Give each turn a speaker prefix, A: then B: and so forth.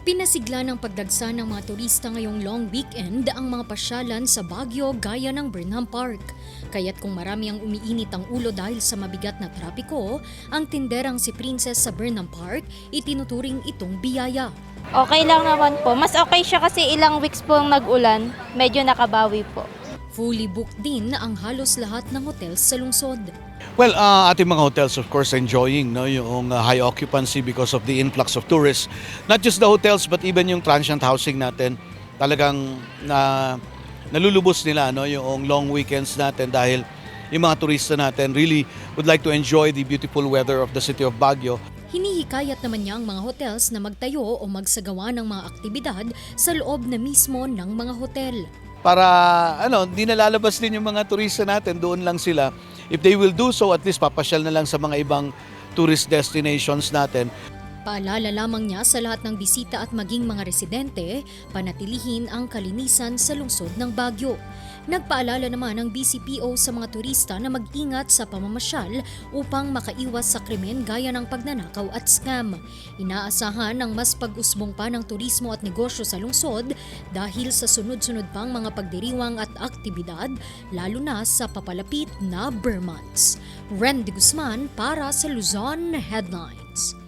A: Pinasigla ng pagdagsa ng mga turista ngayong long weekend ang mga pasyalan sa Baguio gaya ng Burnham Park. Kaya't kung marami ang umiinit ang ulo dahil sa mabigat na trapiko, ang tinderang si Princess sa Burnham Park itinuturing itong biyaya.
B: Okay lang naman po. Mas okay siya kasi ilang weeks po ang nag-ulan. Medyo nakabawi po.
A: Fully booked din ang halos lahat ng hotels sa lungsod.
C: Well, uh, ating mga hotels of course enjoying no yung uh, high occupancy because of the influx of tourists. Not just the hotels but even yung transient housing natin talagang na nalulubos nila no yung long weekends natin dahil yung mga turista natin really would like to enjoy the beautiful weather of the city of Baguio.
A: Hinihikayat naman niya ang mga hotels na magtayo o magsagawa ng mga aktibidad sa loob na mismo ng mga hotel.
C: Para ano, hindi nalalabas din yung mga turista natin, doon lang sila. If they will do so, at least papasyal na lang sa mga ibang tourist destinations natin.
A: Paalala lamang niya sa lahat ng bisita at maging mga residente, panatilihin ang kalinisan sa lungsod ng Baguio. Nagpaalala naman ang BCPO sa mga turista na mag-ingat sa pamamasyal upang makaiwas sa krimen gaya ng pagnanakaw at scam. Inaasahan ng mas pag-usbong pa ng turismo at negosyo sa lungsod dahil sa sunod-sunod pang mga pagdiriwang at aktibidad lalo na sa papalapit na Burr months. Randy Guzman para sa Luzon Headlines.